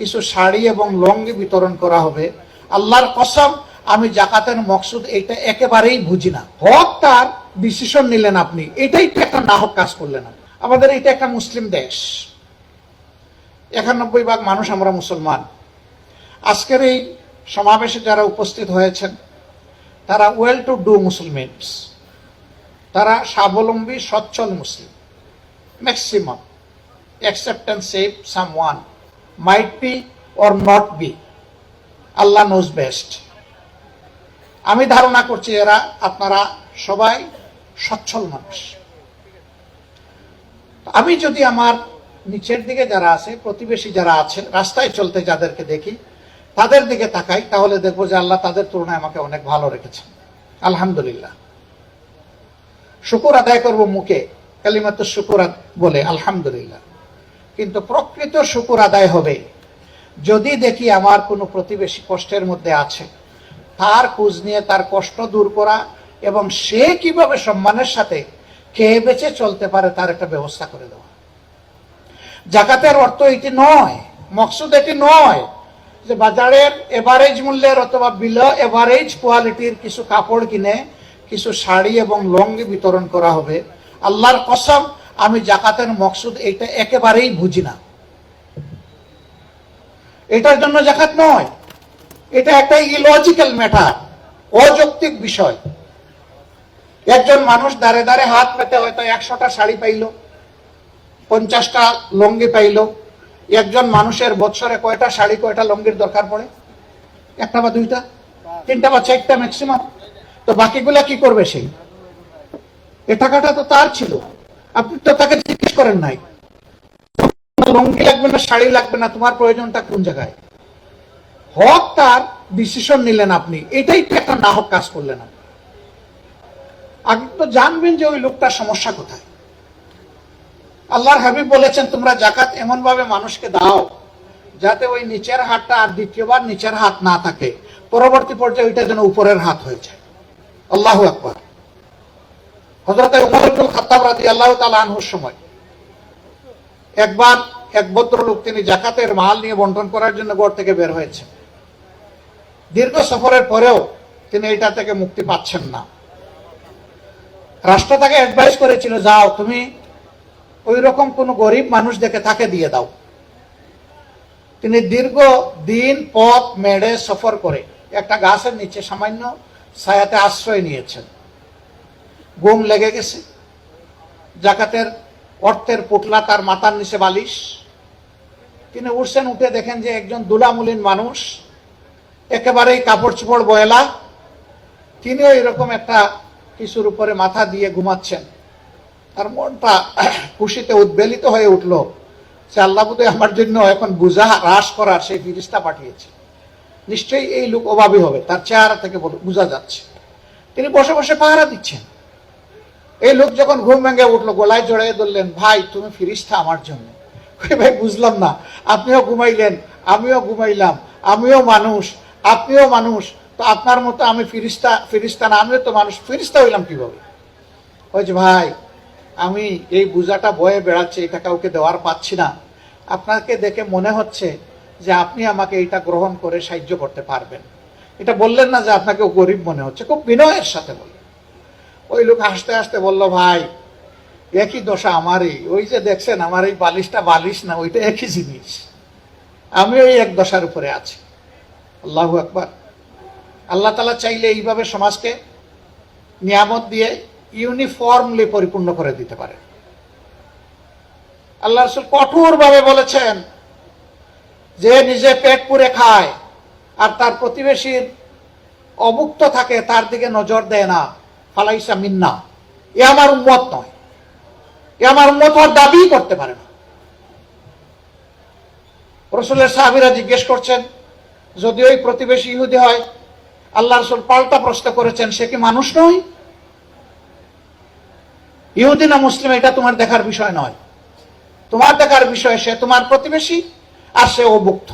কিছু শাড়ি এবং লঙ্গি বিতরণ করা হবে। আল্লাহর কসম, আমি জাকাতের মকসুদ এটা একেবারেই বুঝি না। হক তার ডিসিশন নিলেন আপনি। এটাই তো একটা নাহক কাজ করলেন আমাদের এটা একটা মুসলিম দেশ। একানব্বই ভাগ মানুষ আমরা মুসলমান। আজকের এই সমাবেশে যারা উপস্থিত হয়েছেন, তারা ওয়েল টু ডু মুসলমেন্টস তারা স্বাবলম্বী, সচ্ছল Muslim maximum accept save some someone might be or not be. Allah knows best. আমি ধারণা করছি এরা আপনারা সবাই সচ্ছল মানুষ। আমি যদি আমার নিচের দিকে যারা আছে, প্রতিবেশী যারা আছে রাস্তায় চলতে যাদেরকে দেখি, তাদের দিকে তাকাই, তাহলে দেখব যে আল্লাহ তাদের তুলনায় আমাকে অনেক ভালো রেখেছেন। আলহামদুলিল্লাহ। শুকুর আদায় করব মুখে। কালিমাত শুকুর বলে আলহামদুলিল্লাহ। কিন্তু প্রকৃত শুকুর আদায় হবে। যদি দেখি আমার কোনো প্রতিবেশী কষ্টের মধ্যে আছে, তার খোঁজ নিয়ে তার কষ্ট দূর করা এবং সে কীভাবে সম্মানের সাথে খেয়ে বেঁচে চলতে পারে তার একটা ব্যবস্থা করে দেওয়া। জাকাতের অর্থ এটি নয়, মকসুদ এটি নয় যে বাজারের এভারেজ মূল্যের অথবা বিলো এভারেজ কোয়ালিটির কিছু কাপড় কিনে, কিছু শাড়ি এবং লঙ্গি বিতরণ করা হবে। আল্লাহর কসম আমি জাকাতের মকসুদ এটা একেবারেই বুঝি না। এটার জন্য জাকাত নয়। এটা একটা ইলজিক্যাল ম্যাটার অযৌক্তিক বিষয়। একজন মানুষ দাঁড়ে দাঁড়ে হাত পেতে হয়তো একশোটা শাড়ি পাইলো, পঞ্চাশটা লঙ্গি পাইলো। একজন মানুষের বৎসরে কয়টা শাড়ি, কয়টা লঙ্গির দরকার পড়ে? একটা বা দুইটা? তিনটা বা চারটা ম্যাক্সিমাম তো বাকিগুলা কি করবে সেই এ টাকাটা তো তার ছিল। আপনি তো তাকে জিজ্ঞেস করেন নাই। লঙ্গি লাগবে না, শাড়ি লাগবে না, তোমার প্রয়োজনটা কোন জায়গায়? হক তার ডিসিশন নিলেন আপনি। এটাই তো একটা নাহক কাজ করলেন আপনি। আগে তো জানবেন যে ওই লোকটার সমস্যা কোথায়। আল্লাহর হাবিব বলেছেন, তোমরা জাকাত এমন ভাবে মানুষকে দাও, যাতে ওই নিচের হাতটা আর দ্বিতীয়বার নিচের হাত না থাকে। পরবর্তী পর্যায়ে ওইটা যেন উপরের হাত হয়ে যায়। আল্লাহ আকবার। হজরত উমর ইবনুল খাত্তাব রাদিয়াল্লাহু তাআলা আনহুর সময়। একবার এক ভদ্রলোক তিনি জাকাতের মাল নিয়ে বন্টন করার জন্য ঘর থেকে বের হয়েছেন। দীর্ঘ সফরের পরেও তিনি এটা থেকে মুক্তি পাচ্ছেন না। রাষ্ট্র তাকে অ্যাডভাইস করেছিল, যাও, তুমি ওই রকম কোন গরিব মানুষ দেখে তাকে দিয়ে দাও। তিনি দীর্ঘ দিন পথ মেড়ে সফর করে একটা গাছের নিচে সামান্য ছায়াতে আশ্রয় নিয়েছেন। ঘুম লেগে গেছে। জাকাতের অর্থের পুটলা তার মাথার নিচে বালিশ। তিনি উঠছেন, উঠে দেখেন যে একজন দুলামুলিন মানুষ, একেবারেই কাপড় চোপড় বয়লা। তিনিও এরকম একটা কিছুর উপরে মাথা দিয়ে ঘুমাচ্ছেন। তার মনটা খুশিতে উদ্বেলিত হয়ে উঠল সে আল্লাহ আমার জন্য এখন বুঝা হ্রাস করার সেই ফিরিস্তা পাঠিয়েছে। নিশ্চয়ই এই লোক অভাবী হবে, তার চেহারা থেকে বোঝা যাচ্ছে। তিনি বসে বসে পাহারা দিচ্ছেন। এই লোক যখন ঘুম ভেঙে উঠল, গলায় জড়াই ধরলেন, ভাই, তুমি ফিরিস্তা আমার জন্য। ভাই, বুঝলাম না। আপনিও ঘুমাইলেন, আমিও ঘুমাইলাম, আমিও মানুষ, আপনিও মানুষ। তো আপনার মতো আমি ফিরিস্তা ফিরিস্তা না, আমিও তো মানুষ, ফিরিস্তা হইলাম কীভাবে? যে ভাই, আমি এই বোঝাটা বয়ে বেড়াচ্ছি, এটা কাউকে দেওয়ার পাচ্ছি না। আপনাকে দেখে মনে হচ্ছে যে আপনি আমাকে এটা গ্রহণ করে সাহায্য করতে পারবেন। এটা বললেন না যে আপনাকে গরিব মনে হচ্ছে। খুব বিনয়ের সাথে বললেন। ওই লোক হাসতে হাসতে বলল, ভাই একই দশা আমারই? ওই যে দেখছেন, আমার এই বালিশটা বালিশ না, ওইটা একই জিনিস। আমি ওই এক দশার উপরে আছি। আল্লাহ আকবার। আল্লাহ তালা চাইলে এইভাবে সমাজকে নিয়ামত দিয়ে ইউনিফর্মলি পরিপূর্ণ করে দিতে পারে। আল্লাহ রসুল কঠোরভাবে বলেছেন যে, নিজে পেট পুরে খায়, আর তার প্রতিবেশীর অভুক্ত থাকে, তার দিকে নজর দেয় না। ফালাইসা মিন্না। এ আমার উম্মত নয়। এ আমার উম্মত হওয়ার দাবি করতে পারে না। রসুলের সাহাবিরা জিজ্ঞেস করছেন, যদি ওই প্রতিবেশী ইহুদি হয়, আল্লাহ রসুল পাল্টা প্রশ্ন করেছেন, সে কি মানুষ নয়? ইহুদি না মুসলিম, এটা তোমার দেখার বিষয় নয়। তোমার দেখার বিষয় সে তোমার প্রতিবেশী আর সে অভুক্ত।